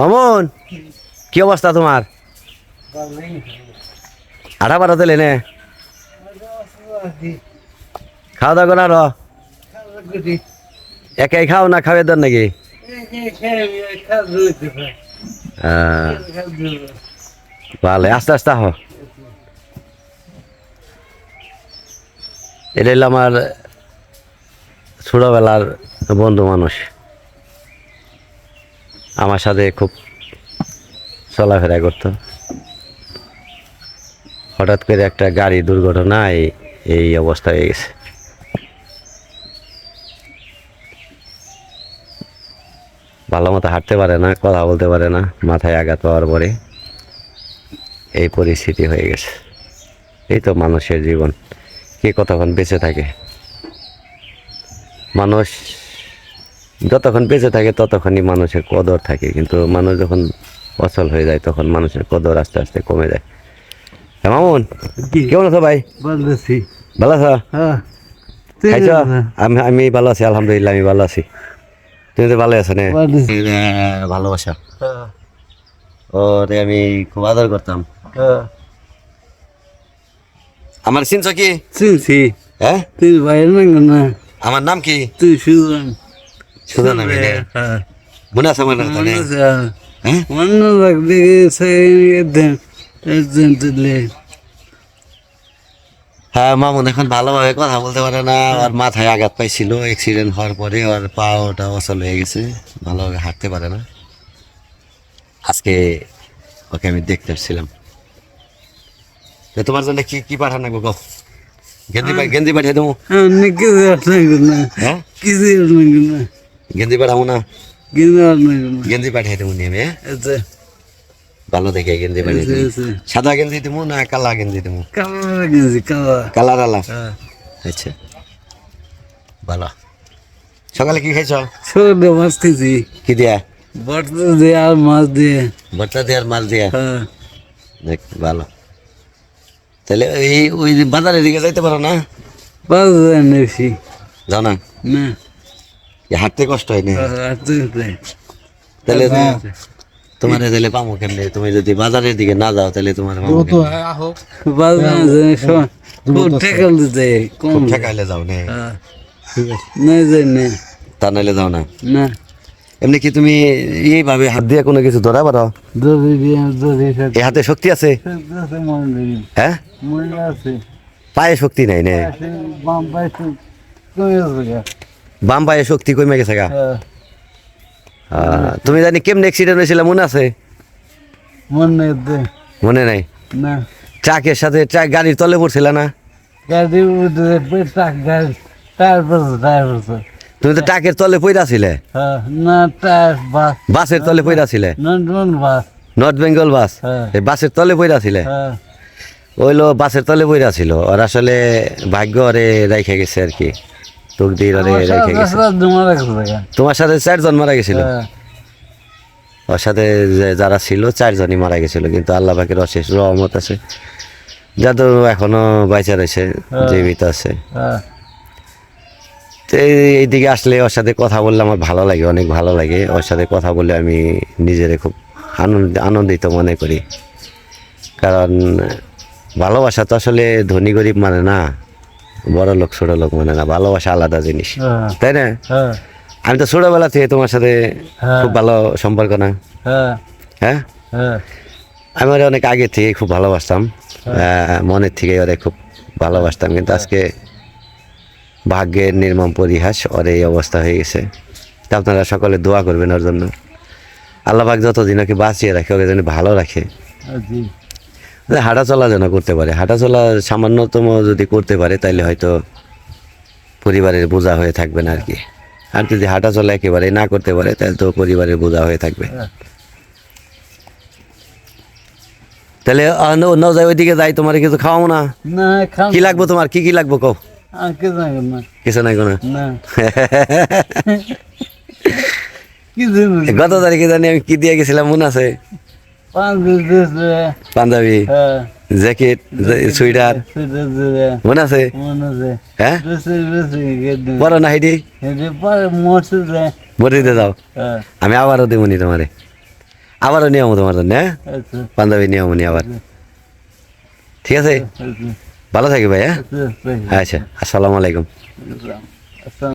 মামুন, কি অবস্থা তোমার? আঠা বারো তেলে খাওয়া দাওয়া করো আরও। একাই খাও না খাওয়াই দেন নাকি? ভালো, আস্তে আস্তে আহ। এটা আমার ছোটবেলার বন্ধু মানুষ। আমার সাথে খুব চলাফেরা করতো। হঠাৎ করে একটা গাড়ি দুর্ঘটনায় এই অবস্থা হয়ে গেছে। ভালো মতো হাঁটতে পারে না, কথা বলতে পারে না, মাথায় আঘাত পাওয়ার পরে এই পরিস্থিতি হয়ে গেছে। এই তো মানুষের জীবন, কে কতক্ষণ বেঁচে থাকে? মানুষ যতক্ষণ বেঁচে থাকে ততক্ষণই মানুষের কদর থাকে। কিন্তু মানুষ যখন অচল হয়ে যায় তখন মানুষের কদর আস্তে আস্তে কমে যায়। হ্যাঁ মামুন কেমন আছো ভাই? বলতেছি ভালো আছো? হ্যাঁ খাইছো? আমি আমি ভালো আছি আলহামদুলিল্লাহ আমি ভালো আছি। তুমি তো ভালো আছো না? বলতেছি ভালোবাসা। ওরে আমি খুব আদর করতাম। আমার চিনছ কি? চিনছি। হ্যাঁ? তুই না না? আমার নাম কি? তুই সুজন আমি নে। হ্যাঁ মনে আছে হ্যাঁ মনে হ্যাঁ মামুন এখন ভালোভাবে কথা বলতে পারে না আর মাথায় আঘাত পাইছিল অ্যাক্সিডেন্ট হওয়ার পরে ওর পা ওটা অচল হয়ে গেছে ভালোভাবে হাঁটতে পারে না আজকে ওকে আমি দেখতে আসছিলাম তোমার জন্য কি কি পাঠান গো গেঞ্জি গেঞ্জি পাঠিয়ে দেবো আমি কিছু গেঞ্জি পাঠাবো না? গেঞ্জি পাঠিয়ে দেবো নিয়ে আমি, আচ্ছা। ভালো দেখে গেঞ্জি পাঠিয়ে আচ্ছা দেবো। আচ্ছা। সাদা গেঞ্জি দেবো না কালা গেঞ্জি দেবো? কালার গেছি কালার। আলা। হ্যাঁ। আচ্ছা। ভালো। সকালে কি খাইছ? ছোট মাছ খেয়েছি কি দিয়া? বর্তা দিয়ে আর মাছ দিয়ে। ভর্তা দিয়ে আর মাছ দিয়া? হ্যাঁ। দেখ ভালো। তাহলে এই ওই বাজারের দিকে যাইতে পারো না? হাজার নেছি যাও না। হাঁটতে কষ্ট হয় না তাহলে তোমার তাহলে পামো কেমনে? তুমি যদি বাজারের দিকে না যাও তাহলে তোমার ঠেকাইলে যাও না। হ্যাঁ। না না। তা নাইলে যাও না। না। এমনি কি তুমি এইভাবে হাত দিয়ে কোনো কিছু ধরা পারো? এই হাতে। শক্তি আছে? আছে হ্যাঁ? পায়ে শক্তি নাই নে। বাম পায়ে শক্তি কমে গেছে গা। হ্যাঁ। তুমি জানি কেমন অ্যাক্সিডেন্ট হয়েছিল মনে আছে? মনে মনে নাই? না। ট্রাকের সাথে ট্রাক গাড়ির তলে পড়ছিল না? তুমি তো ট্রাকের তলে পইরা ছিলে হ্যাঁ না বাসের তলে পইরা ছিলে নর্থ বেঙ্গল বাস? হ্যাঁ। বাসের তলে পইরা ছিলে হ্যাঁ। ওইলো বাসের তলে পইরা ছিল আর আসলে ভাগ্য ওরে রাইখে গেছে আর কি। ওরে রেখে গেছে। তোমার সাথে চারজন মারা গেছিল? হ্যাঁ। ওর সাথে যারা ছিল চারজনই মারা গেছিল কিন্তু আল্লাহ পাকের অশেষ রহমত আছে। যাদের এখনও বাইচা রয়েছে জীবিত আছে। হ্যাঁ। এই- এইদিকে আসলে ওর সাথে কথা বললে আমার ভালো লাগে অনেক ভালো লাগে। ওর সাথে কথা বলে আমি নিজেরে খুব আনন্দ আনন্দিত মনে করি। কারণ ভালোবাসা তো আসলে ধনী গরিব মানে না। বড় লোক ছোট লোক মানে না ভালোবাসা আলাদা জিনিস। হ্যাঁ। তাই না? হ্যাঁ। আমি তো ছোটবেলা থেকে তোমার সাথে হ্যাঁ। খুব ভালো সম্পর্ক না। হ্যাঁ। আমি ওরে অনেক আগে থেকে খুব ভালোবাসতাম। মনের থেকে ওরে খুব ভালোবাসতাম কিন্তু আজকে ভাগ্যের নির্মম পরিহাস ওর এই অবস্থা হয়ে গেছে। তা আপনারা সকলে দোয়া করবেন ওর জন্য। আল্লাহ পাক যতদিন ওকে বাঁচিয়ে রাখে ওকে যেন ভালো রাখে। হাঁটা চলা যেন করতে পারে। হাঁটা চলা সামান্যতম যদি করতে পারে তাহলে হয়তো পরিবারের বোঝা হয়ে থাকবে না আর কি আর যদি হাঁটা চলা একেবারে না করতে পারে তাহলে তো পরিবারের বোঝা হয়ে থাকবে। হ্যাঁ। তাহলে ন যাই ওইদিকে যাই তোমার কিছু খাওয়াবো না? কি লাগবো তোমার? কি কি লাগবো কও? কি কিছু নাই কোনো গত তারিখে জানি আমি কি দিয়ে গেছিলাম মনে আছে? পাঞ্জাবি হ্যাঁ। জ্যাকেট সুইটার মনে আছে? হ্যাঁ? না যায় বটিতে যাও। হ্যাঁ। আমি আবারও দেবনি তোমারে। আবারও নিয়ম তোমার জন্য হ্যাঁ? আচ্ছা। পাঞ্জাবি নিয়মনি আবার। ঠিক আছে? আচ্ছা। ভালো থাকি ভাই হ্যাঁ? আচ্ছা আচ্ছা। আসসালামু আলাইকুম। আচ্ছা